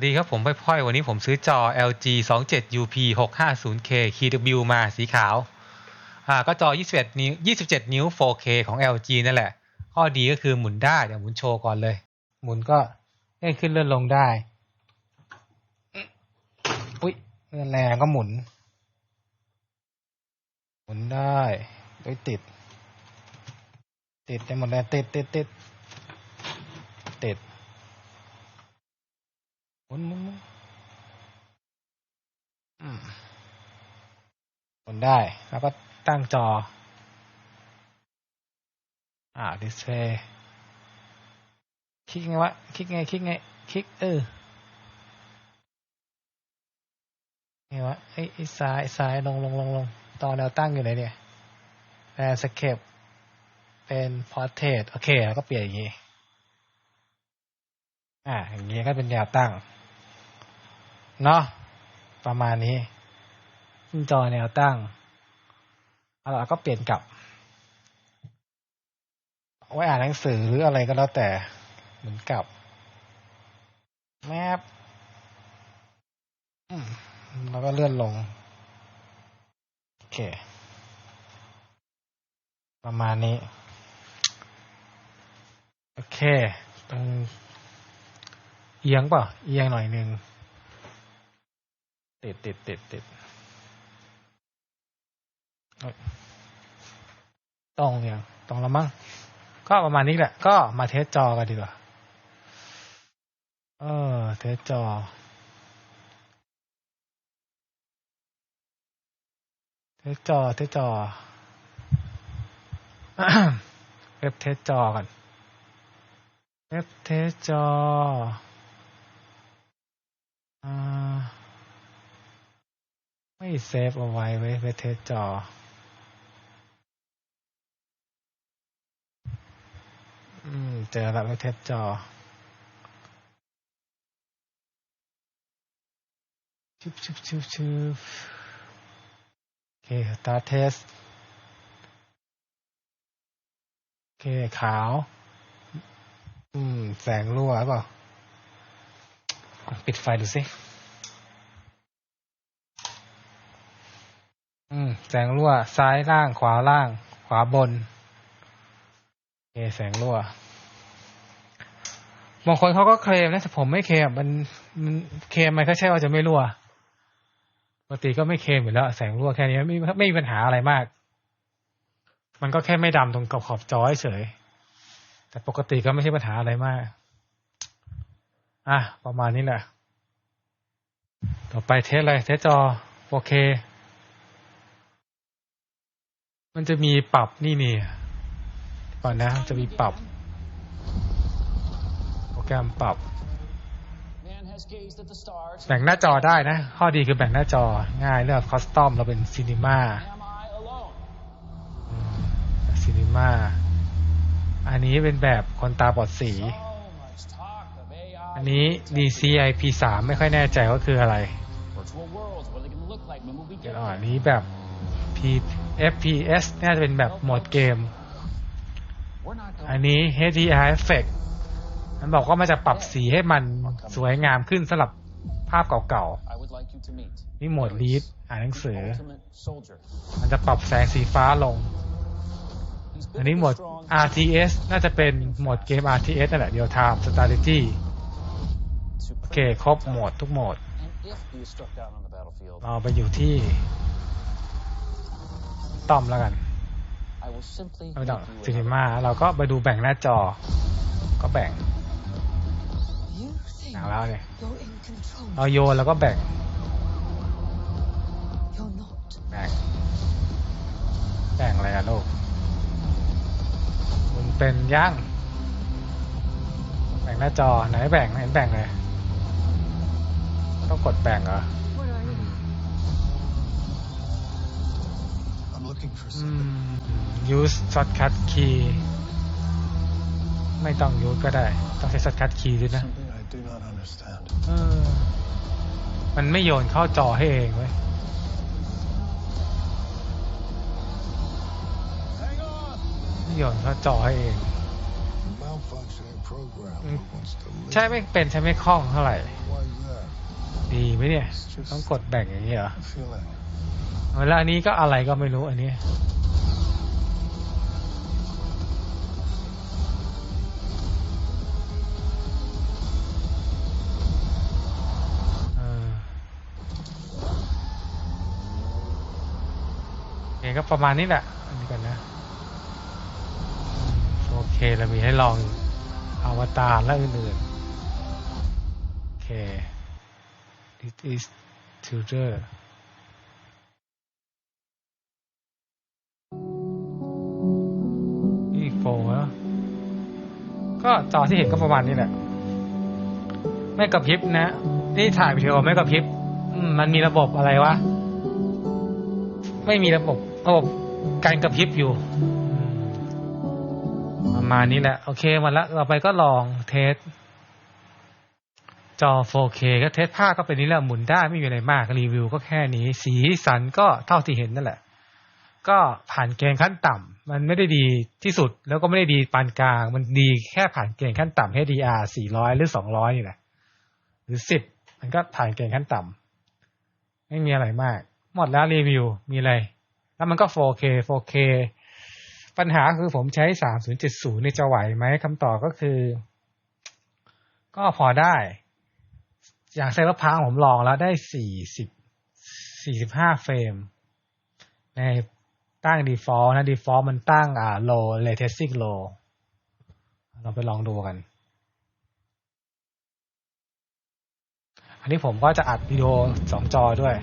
สวัสดีครับผมพ่อยวันนี้ผมซื้อจอ LG 27 UP 650K KW มาสีขาว อ่าก็จอ 21 นิ้ว 27 นิ้ว 4K ของ LG นั่นแหละ ข้อดีก็คือหมุนได้ เดี๋ยวหมุนโชว์ก่อนเลย หมุนก็เลื่อนขึ้นเลื่อนลงได้ อุ้ยเลื่อนแรงก็หมุน หมุนได้ด้วยติด ติดได้หมดเลยติดติดติดติด นหมุนหมุนอืมหมุนได้ แล้วก็ตั้งจอ อ่าดิสเพย์คลิกไงวะ คลิกไง คลิกไง คลิกเออไงวะไอ้ไอ้ซ้ายซ้ายลงลงลงลงตอนแนวตั้งอยู่ไหนเนี่ยแอนสเคปเป็นพอร์เทรตโอเค แล้วก็เปลี่ยนอย่างงี้ อ่า อย่างงี้ก็เป็นแนวตั้ง เนาะประมาณนี้ขึ้นจอแนวตั้งแล้วเราก็เปลี่ยนกลับ ไว้อ่านหนังสือหรืออะไรก็แล้วแต่เหมือนกับแมปแล้วก็เลื่อนลง โอเค ประมาณนี้ โอเคตรงเอียงเปล่าเอียงหน่อยหนึ่ง ติดติดติดติดเอ้ยตรงยังตรงล้วมั้งก็ประมาณนี้แหละ ก็มาเทสจอกันดีกว่าเออ เทสจอเทสจอเทสจอเว็บเทสจอกันเว็บเทสจออ่า ไม่เซฟเอาไว้ไว้เว็บเทสจอ อืม เจอแล้วเว็บเทสจอ ชึบชึบชึบชึบโอเคตาเทส โอเค ขาว อืม แสงรั่วหรือเปล่า ปิดไฟดูสิ อืม แสงรั่ว ซ้ายล่างขวาล่าง ขวาบนโอเคแสงรั่วบางคนเขาก็เคลมนะแต่ผมไม่เคลมมันมันเคลมมันก็ใช่ว่าจะไม่รั่วปกติก็ไม่เคลมอยู่แล้ว แสงรั่วแค่นี้ไม่ไม่มีปัญหาอะไรมาก มันก็แค่ไม่ดำตรงกับขอบจอเฉยแต่ปกติก็ไม่ใช่ปัญหาอะไรมาก อะ ประมาณนี้แหละ ต่อไปเทสอะไร เทสจอโอเค มันจะมีปรับนี่นี่ก่อนนะจะมีปรับ โปรแกรมปรับ แบ่งหน้าจอได้นะ ข้อดีคือแบ่งหน้าจอง่ายเลือกคอสตอมเราเป็นซีนิมาซีนิมาอันนี้เป็นแบบคนตาบอดสี อันนี้ DCI P3 ไม่ค่อยแน่ใจว่าคืออะไรเดี๋ยวอันนี้แบบ P FPS น่าจะเป็นแบบโหมดเกม อันนี้ HDR Effect มันบอกว่ามันจะปรับสีให้มันสวยงามขึ้นสำหรับภาพเก่าๆ นี่โหมด Read อ่านหนังสือ มันจะปรับแสงสีฟ้าลง อันนี้โหมด RTS น่าจะเป็นโหมดเกม RTS นั่นแหละ Real Time Strategy โอเค ครบโหมดทุกโหมดเราไปอยู่ที่ ต้อมแล้วกันไม่ต้องซีนีมาเราก็ไปดูแบ่งหน้าจอ ก็แบ่งอย่างแล้วเนี่ยเราโยนแล้วก็แบ่งแบ่งแบ่งอะไรอะลูกมันเป็นย่างแบ่งหน้าจอไหนแบ่งเห็นแบ่งเลยต้องกดแบ่งเหรอ looking for อื something. ม use shortcut key ไม่ต้อง use ก็ได้ ต้องใช้ shortcut key ด้วยนะ Something I do not understand. เออมันไม่โยนเข้าจอให้เองเว้ยไม่โยนเข้าจอให้เอง Malfunctioning program Mm. wants to live. ใช่ไม่เป็นใช้ไม่คล่องเท่าไหร่ Why is that? ดีไหมเนี่ย ต้องกดแบ่งอย่างนี้เหรอ A feeling. แล้วอันนี้ก็อะไรก็ไม่รู้อันนี้เออโอเคก็ประมาณนี้แหละ อันนี้กันนะ โอเคเรามีให้ลองอวตารและอื่นๆ โอเค this is tutor ก็จอที่เห็นก็ประมาณนี้แหละ ไม่กระพริบนะ นี่ถ่ายวิดีโอไม่กระพริบมันมีระบบอะไรวะ ไม่มีระบบระบบการกระพริบอยู่ ประมาณนี้แหละ โอเคมาละเราไปก็ลองเทสจอ 4K ก็เทสภาพก็เป็นนี้แหละหมุนได้ไม่มีอะไรมากรีวิวก็แค่นี้ สีสันก็เท่าที่เห็นนั่นแหละ ก็ผ่านเกณฑ์ขั้นต่ำ มันไม่ได้ดีที่สุดแล้วก็ไม่ได้ดีปานกลาง มันดีแค่ผ่านเกณฑ์ขั้นต่ำ HDR 400 หรือ 200 นี่แหละ หรือ 10 มันก็ผ่านเกณฑ์ขั้นต่ำ ไม่มีอะไรมาก หมดแล้วรีวิว มีอะไร แล้วมันก็ 4K 4K ปัญหาคือผมใช้ 3070นี่จะไหวไหมคำตอบก็คือ ก็พอได้ อย่างไซเบอร์พังผมลองแล้วได้ 40 45 เฟรม ใน ตั้ง default นะ default มันตั้งอ่า low latency low เราไปลองดูกัน อันนี้ผมก็จะอัดวิดีโอสองจอด้วย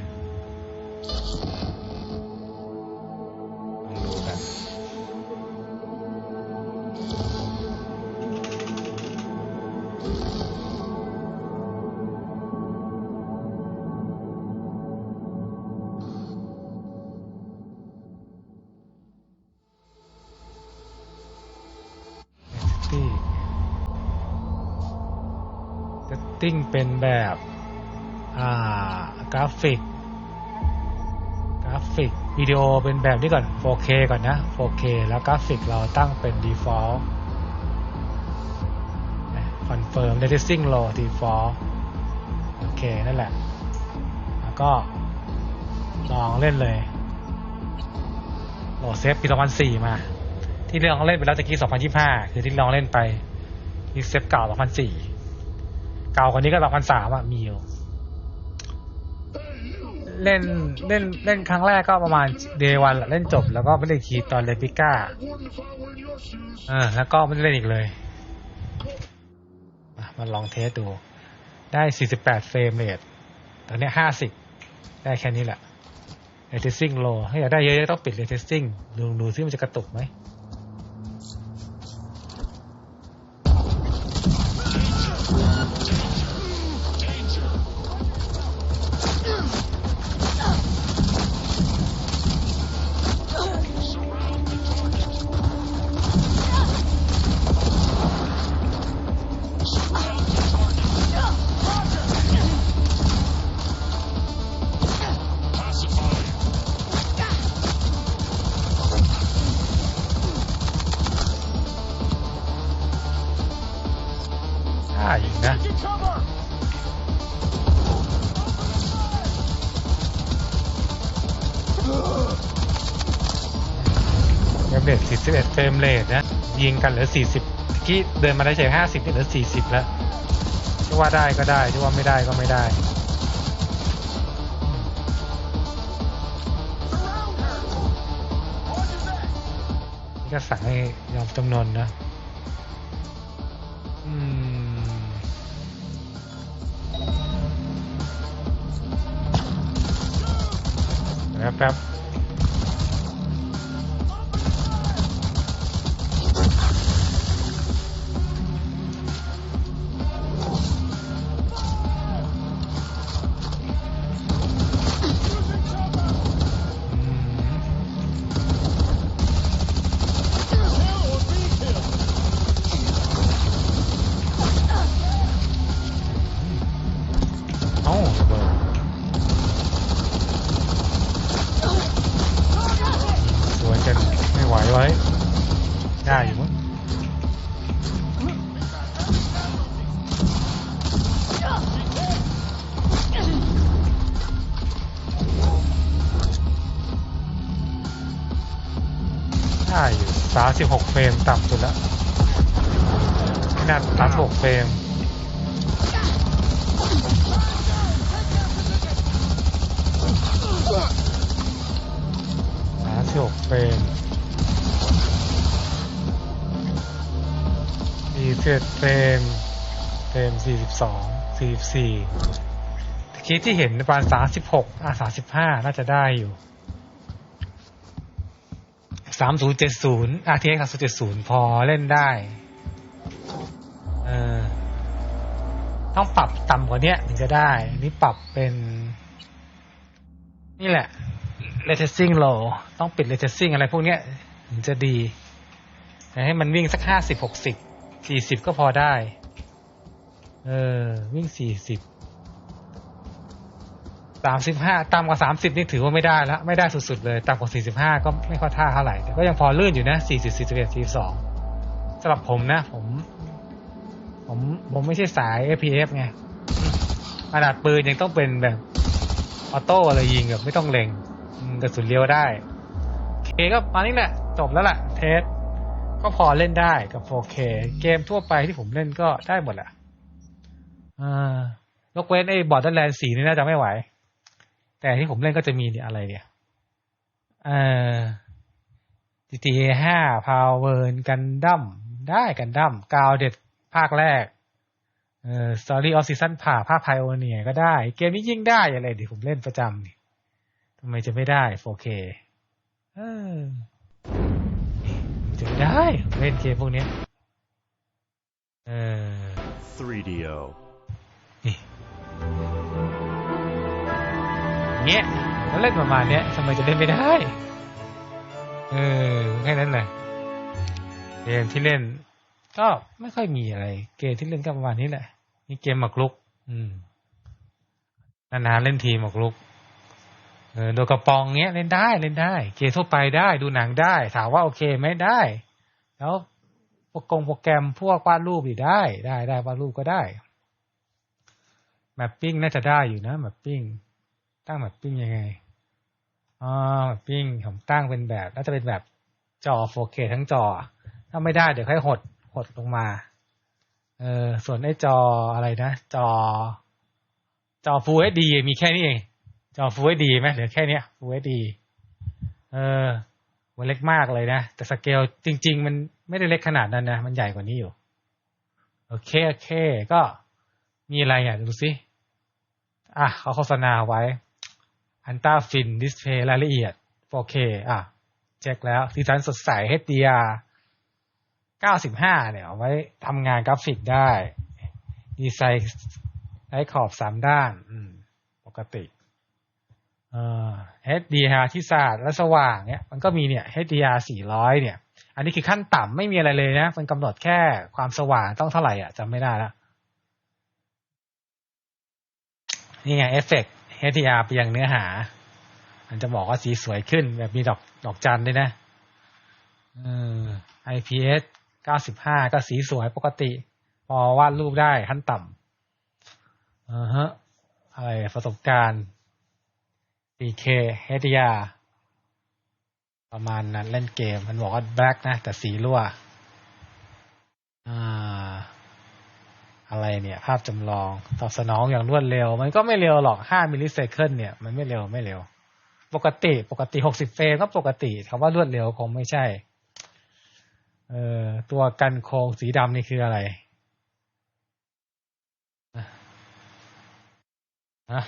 ลองดู Setting เป็นแบบกราฟิก กราฟิกวิดีโอเป็นแบบนี้ก่อน 4K ก่อนนะ 4K แล้วกราฟิกเราตั้งเป็น default confirm letting low default โอเค นั่นแหละ แล้วก็ลองเล่นเลยโหลดเซฟปี2004 มา ที่ลองเล่นไปแล้วตะกี้ 2025 คือที่ลองเล่นไปที่เซฟเก่า 2004 เก่ากว่านี้ก็2003อะมีอยู่เล่นเล่นเล่นครั้งแรกก็ประมาณเดวันเล่นจบแล้วก็ไม่ได้อีกทีตอนเลปิก้าเออแล้วก็ไม่ได้เล่นอีกเลยมามาลองเทสดู ได้ 48 เฟรมเรทตอนนี้ 50 ได้แค่นี้แหละเรทซิ่งโลถ้าอยากได้เยอะๆต้องปิดเรทซิ่งดูดูซิมันจะกระตุกไหม เฟรมเรท41เฟรมเรทนะ ยิงกันเหลือ 40ที่กี้เดินมาได้เฉย50เหลือ 40 แล้วที่ว่าได้ก็ได้ที่ว่าไม่ได้ก็ไม่ได้นี่ก็สั่งให้ยอมจำนนนะ แป๊บ 56 เฟรมต่ำสุดละนั่น36 เฟรมสามสิบหกเฟรมสี่สิบเฟรมเฟรมสี่สิบสองสี่สิบสี่ที่เห็นประมาณสามสิบ36อ่ห้าน่าจะได้อยู่ สามศูนย์เจ็ดศูนย์ RTX สามศูนย์เจ็ดศูนย์พอเล่นได้ เออ ต้องปรับต่ำกว่านี้ถึงจะได้นนี้ปรับเป็น นี่แหละ r e t e r i n g low ต้องปิด r e t e r i n g อะไรพวกเนี้ยถึงจะดี ให้มันวิ่งสักห้าสิบหกสิบ สี่สิบก็พอได้ เออ วิ่งสี่สิบ สามสิบห้าต่ำกว่าสามสิบนี่ถือว่าไม่ได้แล้วไม่ได้สุดๆเลยต่ำกว่าสี่สิบห้าก็ไม่ค่อยท่าเท่าไหร่แต่ก็ยังพอลื่นอยู่นะสี่สิบสี่สิบเอ็ดสี่สองสำหรับผมนะ ผม ผมผมไม่ใช่สาย FPS ไงขนาดปืนยังต้องเป็นแบบออโต้อะไรยิงแบบไม่ต้องเล็งกระสุนเลี้ยวได้โอเคก็ตอนนี้แหละจบแล้วล่ะ เทสก็พอเล่นได้กับ 4K เกมทั่วไปที่ผมเล่นก็ได้หมดแหละอ่ายกเว้นไอ้บอร์ดแลนด์สีนี่น่าจะไม่ไหว แต่ที่ผมเล่นก็จะมีเนี่ยอะไรเนี่ยเอ่อ GTA 5 Power กันดั้มได้กันดั้มกาวเด็ดภาคแรก เอ่อ Story of Season ผ่าภาค Pioneer ก็ได้ เกมนี้ยิ่งได้อะไรดิผมเล่นประจำนี่ทำไมจะไม่ได้ 4K เออจะไม่ได้เล่นเกมพวกเนี้ยเออ 3DO. เงี้ยถ้าเล่นประมาณเนี้ยทำไมจะเล่นไม่ได้ เออแค่นั้นแหละเกมที่เล่น ก็ไม่ค่อยมีอะไร เกมที่เล่นก็ประมาณนี้แหละนี่เกมหมากรุก อืมนานๆเล่นทีหมากรุกเออโดยกระปองเงี้ยเล่นได้เล่นได้ เกมทั่วไปได้ดูหนังได้ ถามว่าโอเคไหมได้ แล้วโปรกงโปรแกรมพวกวาดรูปอีกได้ได้ได้วาดรูปก็ได้แมปปิ้งน่าจะได้อยู่นะแมปปิ้ง ตั้งแมปปิ้งยังไงอ๋อแมปปิ้งผมตั้งเป็นแบบน่าจะเป็นแบบจอ 4K ทั้งจอ ถ้าไม่ได้เดี๋ยวค่อยหดหดลงมา เออส่วนไอ้จออะไรนะ จอ จอ Full HD มีแค่นี้เอง จอ Full HD ไหมเหลือแค่นี้ Full HD เออมันเล็กมากเลยนะ แต่สเกลจริง ๆ มันไม่ได้เล็กขนาดนั้นนะ มันใหญ่กว่านี้อยู่ โอเค โอเค ก็มีอะไรอะ ดูสิ อะเขาโฆษณาไว้ อันต้าฟินดิสเพย์รายละเอียด 4K อะ เช็คแล้วสีสันสดใส HDR 95 เนี่ยเอาไว้ทำงานกราฟิกได้ ดีไซน์ไร้ขอบสามด้านปกติเอ่อ HDR ที่สะอาดและสว่างเนี่ย มันก็มีเนี่ย HDR 400 เนี่ย อันนี้คือขั้นต่ำไม่มีอะไรเลยนะ มันกำหนดแค่ความสว่างต้องเท่าไหร่อะจำไม่ได้แล้วนี่ไงเอฟเฟกต์ HDR ไปยังเนื้อหา มันจะบอกว่าสีสวยขึ้น แบบมีดอกดอกจันด้วยนะอ IPS 95 ก็สีสวยปกติ พอวาดรูปได้ขั้นต่ำอ่าฮะอะไรประสบการณ์ 4K HDR ประมาณนั้นเล่นเกม มันบอกว่า black นะ แต่สีรั่ว อ่า อะไรเนี่ย ภาพจำลอง ตอบสนองอย่างรวดเร็ว มันก็ไม่เร็วหรอก5มิลลิเซคันเนี่ยมันไม่เร็วไม่เร็ว ปกติปกติ60เฟรมก็ปกติคำว่ารวดเร็วคงไม่ใช่ เอ่อตัวกันโครงสีดำนี่คืออะไรอะ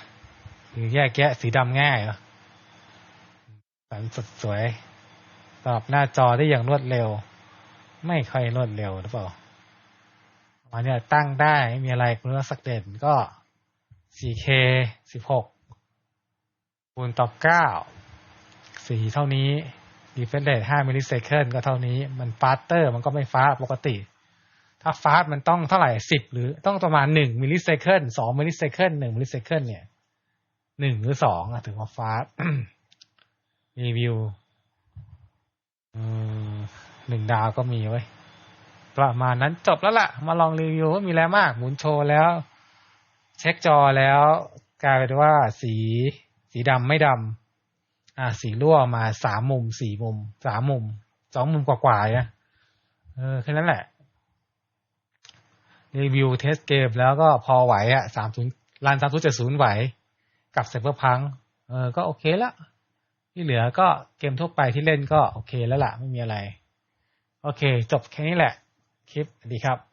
คือแยกแยะสีดำง่ายเหรอสันสดสวยตอบหน้าจอได้อย่างรวดเร็ว ไม่ค่อยรวดเร็วหรือเปล่า อันเนี้ยตั้งได้ไม่มีอะไรคุณลักษณ์เด่นก็ 4K 16คูณต่อ9สีเท่านี้ refresh rate 5มิลลิเซคันก็เท่านี้มันฟาสเตอร์มันก็ไม่ฟาสปกติ ถ้าฟาสมันต้องเท่าไหร่ 10 หรือต้องประมาณ 1มิลลิเซคัน2มิลลิเซคัน1มิลลิเซคันเนี่ย 1 หรือ2อะถึงว่าฟาสรีวิวอืมหนึ่งดาวก็มีไว้ ประมาณนั้นจบแล้วล่ะ มาลองรีวิวว่ามีแล้วมาก หมุนโชว์แล้ว เช็คจอแล้ว กลายเป็นว่าสี สีดำไม่ดำอ่าสีรั่วมาสามมุมสี่มุมสามมุมสองมุมกว่าๆนะเออแค่นั้นแหละรีวิวเทสเกมแล้วก็พอไหวอะสามศูนย์รันสามศูนย์เจ็ดศูนย์ไหว กับเซ b เ r อร์พัง เออ ก็โอเคละ ที่เหลือก็เกมทั่วไปที่เล่นก็โอเคแล้วล่ะ ไม่มีอะไร โอเค จบแค่นี้แหละ คลิปสวัสดีครับ